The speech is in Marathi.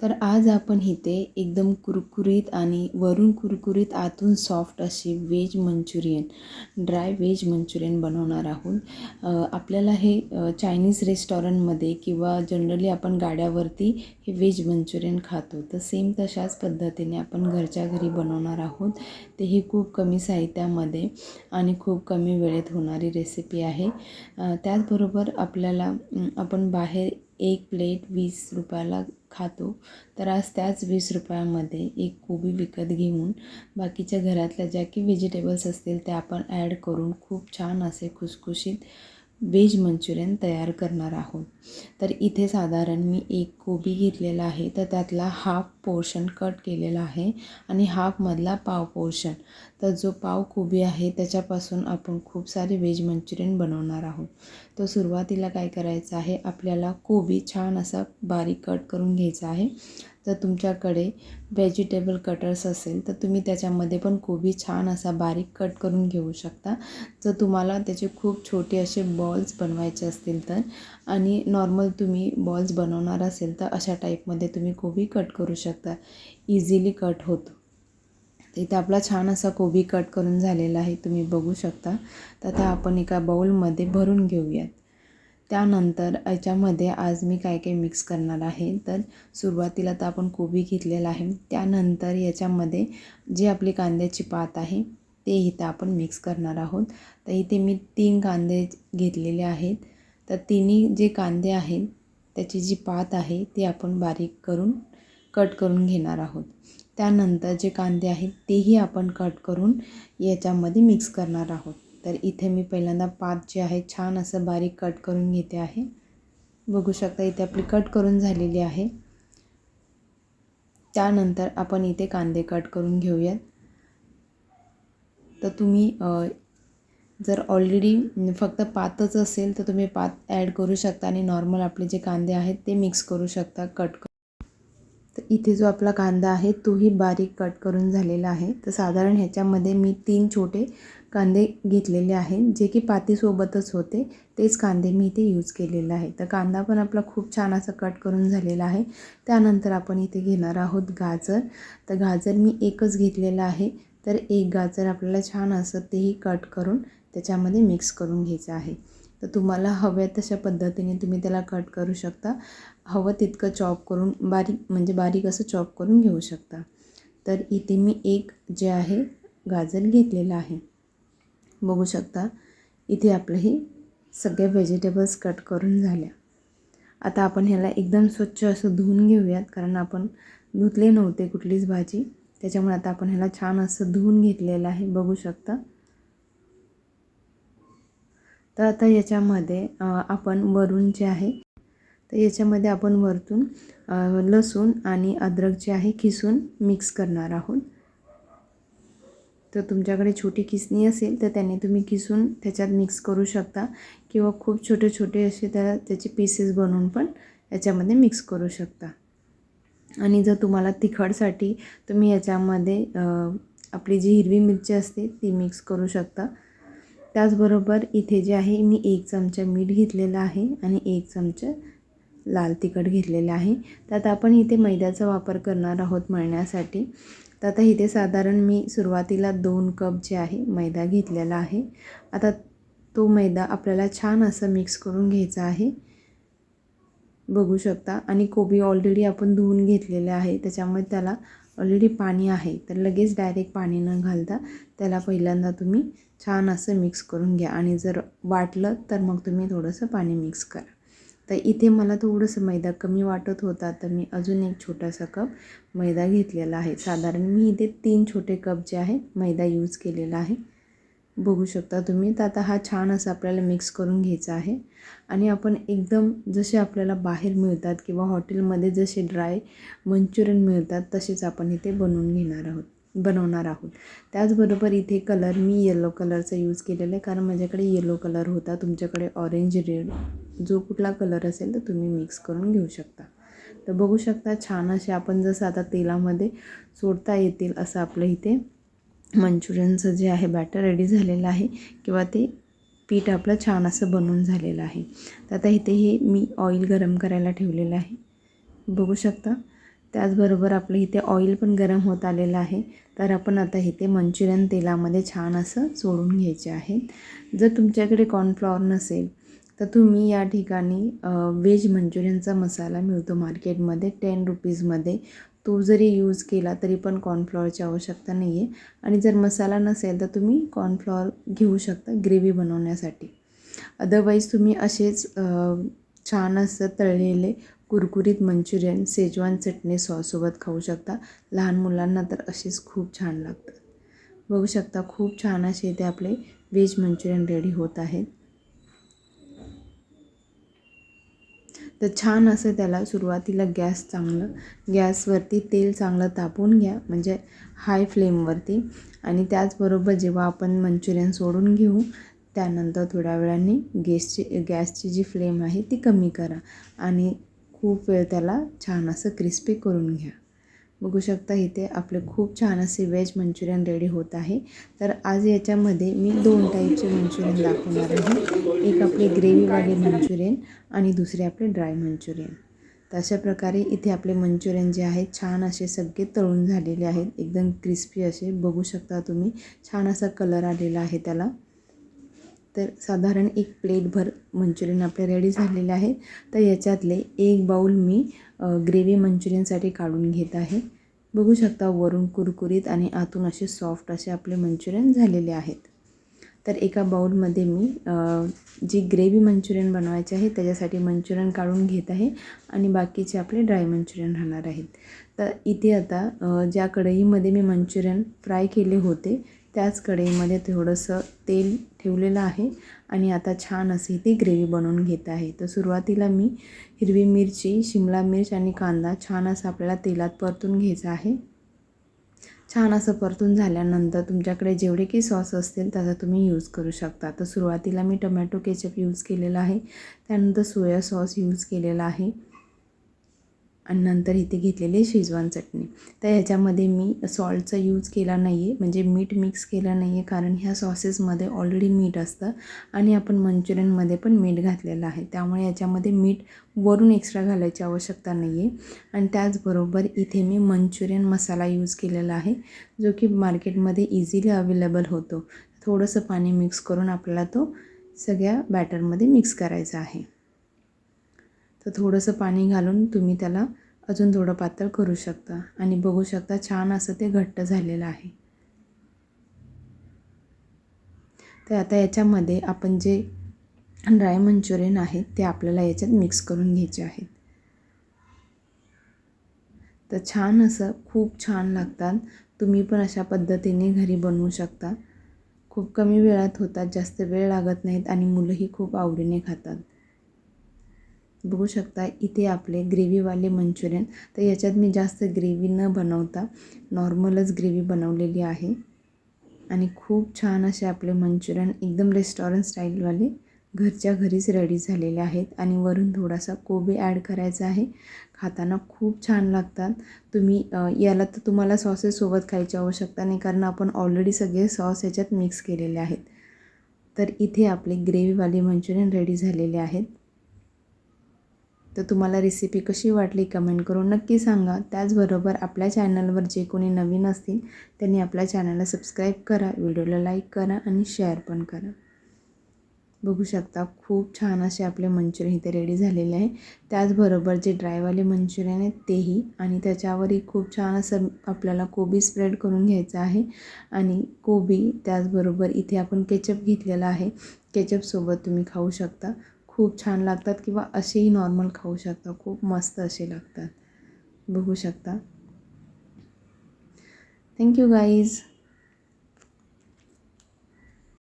तर आज आपण इथे एकदम कुरकुरीत आणि वरून कुरकुरीत आतून सॉफ्ट अशी veg manchurian dry veg manchurian बनवणार आहोत. आपल्याला हे चायनीज रेस्टॉरंटमध्ये किंवा जनरली आपण गाड्यावरती हे व्हेज मंचुरियन खातो. तर सेम तशाच पद्धतीने आपण घरच्या घरी बनवणार आहोत. तेही खूप कमी साहित्यामध्ये आणि खूप कमी वेळेत होणारी रेसिपी आहे. त्याचबरोबर आपल्याला आपण बाहेर एक प्लेट वीस रुपयाला खातो. तर आज त्याच वीस रुपयामध्ये एक कोबी विकत घेऊन बाकीच्या घरातल्या ज्या की व्हेजिटेबल्स असतील त्या आपण ॲड करून खूप छान असे खुसखुशीत व्हेज मंचुरियन तयार करणार आहोत. तर इथे साधारण मी एक कोबी घेतलेला आहे तर त्यातला हाफ पोर्शन कट केलेला आहे आणि हाफमधला पाव पोर्शन. तर जो पाव कोबी आहे त्याच्यापासून आपण खूप सारे व्हेज मंचुरियन बनवणार आहोत. तर सुरुवातीला काय करायचं आहे आपल्याला कोबी छान असा बारीक कट करून घ्यायचा आहे. जर तुमच्याकडे व्हेजिटेबल कटर्स असेल तर तुम्ही त्याच्यामध्ये पण कोबी छान असा बारीक कट करून घेऊ शकता. जर तुम्हाला त्याचे खूप छोटे असे बॉल्स बनवायचे असतील तर आणि नॉर्मल तुम्ही बॉल्स बनवणार असेल तर अशा टाईपमध्ये तुम्ही कोबी कट करू शकता. इझिली कट होतो. इथे आपला छान असा कोबी कट करून झालेला आहे तुम्ही बघू शकता. तर आता आपण एका बाऊलमध्ये भरून घेऊयात. त्यानंतर याच्यामध्ये आज मी काय काय मिक्स करणार आहे तर सुरुवातीला तर आपण कोबी घेतलेला आहे. त्यानंतर याच्यामध्ये जी आपली कांद्याची पात आहे ते इथं आपण मिक्स करणार आहोत. तर इथे मी तीन कांदे घेतलेले आहेत. तर तिन्ही जे कांदे आहेत त्याची जी पात आहे ती आपण बारीक करून कट करून घेणार आहोत. त्यानंतर जे कांदे आहेत तेही आपण कट करून याच्यामध्ये मिक्स करणार आहोत. तर इथे मी पहिल्यांदा पात जे आहे छान असं बारीक कट करून घेते आहे. बघू शकता इथे आपली कट करून झालेली आहे. त्यानंतर आपण इथे कांदे कट करून घेऊयात. तर तुम्ही जर ऑलरेडी फक्त पातच असेल तर तुम्ही पात ॲड करू शकता आणि नॉर्मल आपले जे कांदे आहेत ते मिक्स करू शकता कट तर इथे जो आपला कांदा आहे तोही बारीक कट करून झालेला आहे. तर साधारण ह्याच्यामध्ये मी तीन छोटे कांदे घेतलेले आहेत जे की पातीसोबतच होते. तेच कांदे मी इथे यूज केलेले आहे तर कांदा पण आपला खूप छान असा कट करून झालेला आहे. त्यानंतर आपण इथे घेणार आहोत गाजर. तर गाजर मी एकच घेतलेलं आहे. तर एक गाजर आपल्याला छान असं तेही कट करून त्याच्यामध्ये मिक्स करून घ्यायचं आहे. तर तुम्हाला हव्या तशा पद्धतीने तुम्ही त्याला कट करू शकता. हवं तितकं चॉप करून बारीक म्हणजे बारीक असं चॉप करून घेऊ शकता. तर इथे मी एक जे आहे गाजर घेतलेलं आहे. बघू शकता इथे आपलं हे सगळे व्हेजिटेबल्स कट करून झाल्या. आता आपण ह्याला एकदम स्वच्छ असं धुवून घेऊयात कारण आपण धुतले नव्हते कुठलीच भाजी. त्याच्यामुळे आता आपण ह्याला छान असं धुवून घेतलेलं आहे बघू शकता. तर आता याच्यामध्ये आपण वरून जे आहे तर याच्यामध्ये आपण वरतून लसूण आणि अद्रक जे आहे किसून मिक्स करणार आहोत. तर तुमच्याकडे छोटी किसणी असेल तर त्याने तुम्ही किसून त्याच्यात मिक्स करू शकता किंवा खूप छोटे छोटे असे त्या त्याचे पीसेस बनवून पण याच्यामध्ये मिक्स करू शकता. आणि जर तुम्हाला तिखटसाठी तुम्ही याच्यामध्ये आपली जी हिरवी मिरची असते ती मिक्स करू शकता. त्याचबरोबर इथे जे आहे मी एक चमचा मीठ घेतलेलं आहे आणि एक चमचा लाल तिखट घेतलेलं आहे. त्यात आपण इथे मैद्याचा वापर करणार आहोत मळण्यासाठी. तर आता इथे साधारण मी सुरुवातीला दोन कप जे आहे मैदा घेतलेला आहे. आता तो मैदा आपल्याला छान असं मिक्स करून घ्यायचा आहे. बघू शकता. आणि कोबी ऑलरेडी आपण धुवून घेतलेले आहे. त्याच्यामुळे त्याला ऑलरेडी पाणी आहे. तर लगेच डायरेक्ट पाणी न घालता त्याला पहिल्यांदा तुम्ही छान असं मिक्स करून घ्या. आणि जर वाटलं तर मग तुम्ही थोडंसं पाणी मिक्स करा. तर इथे मला थोडंसं मैदा कमी वाटत होता तर मी अजून एक छोटासा कप मैदा घेतलेला आहे. साधारण मी इथे तीन छोटे कप जे आहे मैदा यूज केलेला आहे. बघू शकता तुम्ही तर आता हा छान असा आपल्याला मिक्स करून घ्यायचा आहे. आणि आपण एकदम जसे आपल्याला बाहेर मिळतात किंवा हॉटेलमध्ये जसे ड्राय मंचुरियन मिळतात तसेच आपण इथे बनवून घेणार आहोत बनवणार आहोत. त्याचबरोबर इथे कलर मी येलो कलरचा यूज केलेला आहे कारण माझ्याकडे येलो कलर होता तुमच्याकडे ऑरेंज रेड जो कुठला कलर असेल तर तुम्ही मिक्स करून घेऊ शकता. तर बघू शकता छान असे आपण जसं आता तेलामध्ये सोडता येतील असं आपलं इथे मंचुरियनचं जे आहे बॅटर रेडी झालेलं आहे किंवा ते पीठ आपलं छान असं बनवून झालेलं आहे. तर आता इथे हे मी ऑइल गरम करायला ठेवलेलं आहे. बघू शकता त्याचबरोबर आपलं इथे ऑइल पण गरम होत आलेलं आहे. तर आपण आता इथे मंचुरियन तेलामध्ये छान असं सोडून घ्यायचे आहे. जर तुमच्याकडे कॉर्नफ्लॉवर नसेल तर तुम्ही या ठिकाणी व्हेज मंचुरियनचा मसाला मिळतो मार्केटमध्ये टेन रुपीजमध्ये. तो जरी यूज केला तरी पण कॉर्नफ्लॉवरची आवश्यकता नाही आहे आणि जर मसाला नसेल तर तुम्ही कॉर्नफ्लॉवर घेऊ शकता ग्रेव्ही बनवण्यासाठी. अदरवाईज तुम्ही असेच छान असं तळलेले कुरकुरीत मंचुरियन सेजवान चटणी सॉससोबत खाऊ शकता. लहान मुलांना तर असेच खूप छान लागतात. बघू शकता खूप छान असे इथे आपले व्हेज मंचुरियन रेडी होत आहेत. तर छान असं त्याला सुरुवातीला गॅस चांगलं गॅसवरती तेल चांगलं तापवून घ्या म्हणजे हाय फ्लेमवरती आणि त्याचबरोबर जेव्हा आपण मंचुरियन सोडून घेऊ त्यानंतर थोड्या वेळाने गॅसची गॅसची जी फ्लेम आहे ती कमी करा. आणि खूप वेळ त्याला छान असं क्रिस्पी करून घ्या. बघू शकता इथे आपले खूप छान असे व्हेज मंचुरियन रेडी होत आहे. तर आज याच्यामध्ये मी दोन टाईपचे मंचुरियन दाखवणार आहे. एक आपले ग्रेव्हीवाले मंचुरियन आणि दुसरे आपले ड्राय मंचुरियन. तर अशा प्रकारे इथे आपले मंचुरियन जे आहेत छान असे सगळे तळून झालेले आहेत. एकदम क्रिस्पी असे बघू शकता तुम्ही. छान असा कलर आलेला आहे त्याला. तर साधारण एक प्लेटभर मंचुरियन आपले रेडी झालेले आहे. तर याच्यातले एक बाऊल मी ग्रेव्ही मंचुरियनसाठी काढून घेत आहे. बघू शकता वरून कुरकुरीत आणि आतून असे सॉफ्ट असे आपले मंचुरियन झालेले आहेत. तर एका बाऊलमध्ये मी जी ग्रेव्ही मंचुरियन बनवायचे आहे त्याच्यासाठी मंचुरियन काढून घेत आहे आणि बाकीचे आपले ड्राय मंचुरियन राहणार आहेत. तर इथे आता ज्या कढईमध्ये मी मंचुरियन फ्राय केले होते त्याच कढईमध्ये थोडंसं तेल ठेवलेलं आहे आणि आता छान असे ती ग्रेव्ही बनवून घेत आहे. तर सुरुवातीला मी हिरवी मिरची शिमला मिर्च आणि कांदा छान असं आपल्याला तेलात परतून घ्यायचा आहे. छान असं परतून झाल्यानंतर तुमच्याकडे जेवढे की सॉस असतील त्याचा तुम्ही यूज करू शकता. तर सुरुवातीला मी टमॅटो केचप यूज केलेला आहे. त्यानंतर सोया सॉस यूज केलेला आहे. आणि नंतर इथे घेतलेली शेजवान चटणी. तर ह्याच्यामध्ये मी सॉल्टचा यूज केला नाही आहे म्हणजे मीठ मिक्स केलं नाही आहे कारण ह्या सॉसेसमध्ये ऑलरेडी मीठ असतं आणि आपण मंचुरियनमध्ये पण मीठ घातलेलं आहे. त्यामुळे याच्यामध्ये मीठ वरून एक्स्ट्रा घालायची आवश्यकता नाही आहे आणि त्याचबरोबर इथे मी मंचुरियन मसाला यूज केलेला आहे जो की मार्केटमध्ये इझिली अवेलेबल होतो. थोडंसं पाणी मिक्स करून आपल्याला तो सगळ्या बॅटरमध्ये मिक्स करायचा आहे. तर थोडंसं पाणी घालून तुम्ही त्याला अजून थोडं पातळ करू शकता. आणि बघू शकता छान असं ते घट्ट झालेलं आहे. तर आता याच्यामध्ये आपण जे ड्राय मंचुरियन आहेत ते आपल्याला याच्यात मिक्स करून घ्यायचे आहेत. तर छान असं खूप छान लागतात. तुम्ही पण अशा पद्धतीने घरी बनवू शकता. खूप कमी वेळात होतात जास्त वेळ लागत नाहीत आणि मुलंही खूप आवडीने खातात. बघू शकता इथे आपले ग्रेव्हीवाले मंचुरियन. तर याच्यात मी जास्त ग्रेव्ही न बनवता नॉर्मलच ग्रेव्ही बनवलेली आहे. आणि खूप छान असे आपले मंचुरियन एकदम रेस्टॉरंट स्टाईलवाले घरच्या घरीच रेडी झालेले आहेत. आणि वरून थोडासा कोबी ॲड करायचा आहे. खाताना खूप छान लागतात. तुम्ही याला तर तुम्हाला सॉसेससोबत खायची आवश्यकता नाही कारण आपण ऑलरेडी सगळे सॉस याच्यात मिक्स केलेले आहेत. तर इथे आपले ग्रेव्हीवाले मंचुरियन रेडी झालेले आहेत. तर तुम्हाला रेसिपी कशी वाटली कमेंट करून नक्की सांगा. त्याचबरोबर आपल्या चॅनलवर जे कोणी नवीन असतील त्यांनी आपल्या चॅनलला सबस्क्राईब करा व्हिडिओला लाईक करा आणि शेअर पण करा. बघू शकता खूप छान असे आपले मंचुरियन इथे रेडी झालेले आहे. त्याचबरोबर जे ड्रायवाले मंचुरियन आहेत तेही. आणि त्याच्यावरही खूप छान असं आपल्याला कोबी स्प्रेड करून घ्यायचं आहे. आणि कोबी त्याचबरोबर इथे आपण केचप घेतलेला आहे. केचपसोबत तुम्ही खाऊ शकता. खूप छान लागतात किंवा असेही नॉर्मल खाऊ शकता. खूप मस्त असे लागतात. बघू शकता. Thank you guys